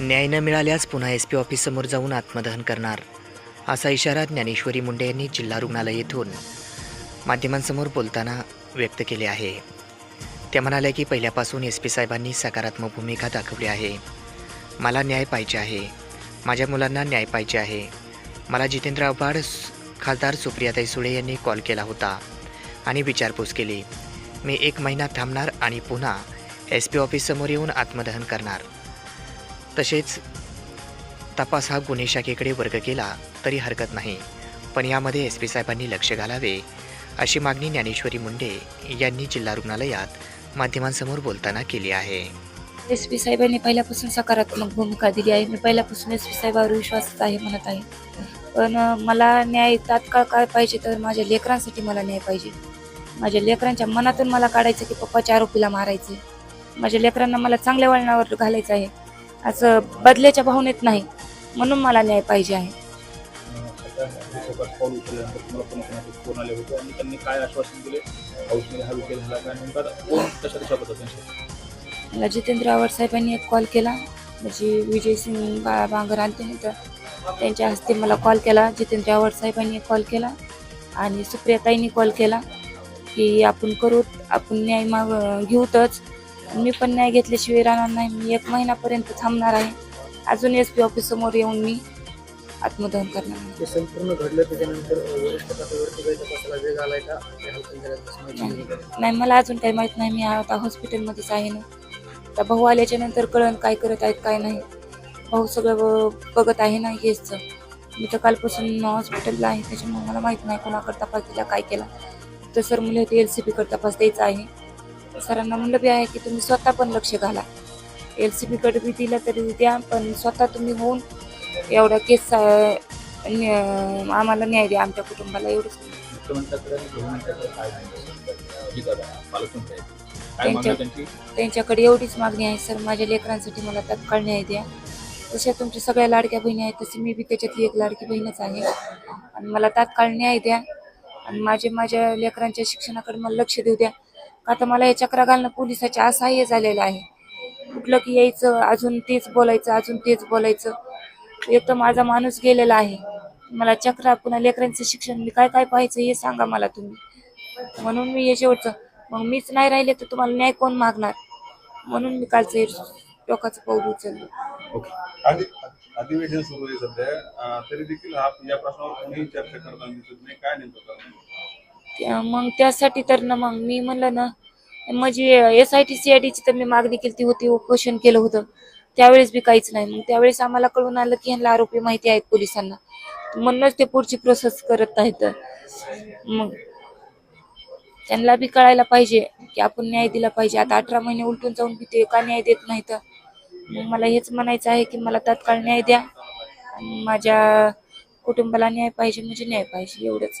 न्याय न मिळाल्यास पुन्हा एस पी ऑफिससमोर जाऊन आत्मदहन करणार असा इशारा ज्ञानेश्वरी मुंडे यांनी जिल्हा रुग्णालय येथून माध्यमांसमोर बोलताना व्यक्त केले आहे. त्या म्हणाल्या की पहिल्यापासून एस पी साहेबांनी सकारात्मक भूमिका दाखवली आहे. मला न्याय पाहिजे आहे. माझ्या मुलांना न्याय पाहिजे आहे. मला जितेंद्र आव्हाड खासदार सुप्रियाताई सुळे यांनी कॉल केला होता आणि विचारपूस केली. मी एक महिना थांबणार आणि पुन्हा एस पी ऑफिससमोर येऊन आत्मदहन करणार. तसेच तपास हा गुन्हे शाखेकडे वर्ग केला तरी हरकत नाही. पण यामध्ये एस पी साहेबांनी लक्ष घालावे अशी मागणी ज्ञानेश्वरी मुंडे यांनी जिल्हा रुग्णालयात माध्यमांसमोर बोलताना केली आहे. एस पी साहेबांनी पहिल्यापासून सकारात्मक भूमिका दिली आहे. मी पहिल्यापासून एस पी साहेबांवर विश्वासच आहे म्हणत आहे. पण मला न्याय तात्काळ काय पाहिजे तर माझ्या लेकरांसाठी मला न्याय पाहिजे. माझ्या लेकरांच्या मनातून मला काढायचं की पप्पाच्या आरोपीला मारायचे. माझ्या लेकरांना मला चांगल्या वळणावर घालायचं आहे. असं बदल्याच्या भावनेत नाही म्हणून मला न्याय पाहिजे आहे. हा मला जितेंद्र आव्हाड साहेबांनी एक कॉल केला. म्हणजे विजय सिंग बा बांगर आलते तर त्यांच्या हस्ते मला कॉल केला. जितेंद्र आव्हाड साहेबांनी एक कॉल केला आणि सुप्रियाताईंनी कॉल केला की आपण करू आपण न्याय माग घेऊतच. मी पण न्याय घेतल्याशिवाय राहणार नाही. मी एक महिन्यापर्यंत थांबणार आहे. अजून एस पी ऑफिस समोर येऊन मी आत्मदहन करणार आहे. ते संपूर्ण घडलं त्याच्यानंतर वरिष्ठ पातळीवरती काही तपासाला वेग आलाय का? ते हलकं झाल्याचं कसं माहिती नाही. का? नाही मला अजून काही माहीत नाही. मी आता हॉस्पिटलमध्येच आहे ना. आता भाऊ आल्याच्यानंतर कळण काय करत आहेत काय नाही. भाऊ सगळं ब- बघत आहे ना केसचं मी तर कालपासून हॉस्पिटलला आहे. त्याच्यामुळे मला माहीत नाही कोणाकडे तपास दिला काय केला. तर सर म्हणले होते एल सी पीकडे तपास द्यायचा आहे. सरांना म्हणलं बी आहे की तुम्ही स्वतः पण लक्ष घाला. एल सी पीकडे बी दिला तरी द्या पण स्वतः तुम्ही होऊन एवढा केस आम्हाला न्याय द्या आमच्या कुटुंबाला एवढंच. मुख्यमंत्र्याकडे आणि गृहमंत्र्याकडे काय अजितदादा पालकमंत्री आहेत. काय मागणी त्यांची? त्यांच्याकडे एवढीच मागणी आहे सर माझ्या लेकरांसाठी मला तात्काळ न्याय द्या. जशा तुमच्या सगळ्या लाडक्या बहिणी आहेत तशी मी बी त्याच्यातली एक लाडकी बहीणच आहे. आणि मला तात्काळ न्याय द्या. आणि माझे माझ्या लेकरांच्या शिक्षणाकडे मला लक्ष देऊ द्या. का तर मला हे चक्रा घालणं पोलिसाचे असहाय्य झालेलं आहे. कुठलं की यायचं अजून तेच बोलायचं अजून तेच बोलायचं. एक तर माझा माणूस गेलेला आहे. मला चक्रा पुन्हा लेकरांचं शिक्षण मी काय काय पाहायचं हे सांगा मला तुम्ही. म्हणून मी हे शेवटचं मग मीच नाही राहिले तर तुम्हाला न्याय कोण मागणार? म्हणून मी कालचं हे टोकाचं पाऊल उचललं. ओके. अधिवेशन सुरू आहे सध्या. तरी देखील या प्रश्नावर कोणीही चर्चा करताना दिसत नाही काय नेमकं त्या- मग त्यासाठी तर ना मग मी म्हणलं ना माझी S I T C I डीची तर मी मागणी केली होती उपोषण केलं होतं. त्यावेळेस बी काहीच नाही. मग त्यावेळेस आम्हाला कळून आलं की ह्यांना आरोपी माहिती आहेत पोलिसांना. म्हणूनच ते पुढची प्रोसेस करत आहेत. मग त्यांना बी कळायला पाहिजे की आपण न्याय दिला पाहिजे. आता अठरा महिने उलटून जाऊन बी ते का न्याय देत नाही तर मग मला हेच म्हणायचं आहे की मला तात्काळ न्याय द्या. आणि माझ्या कुटुंबाला न्याय पाहिजे म्हणजे न्याय पाहिजे एवढंच.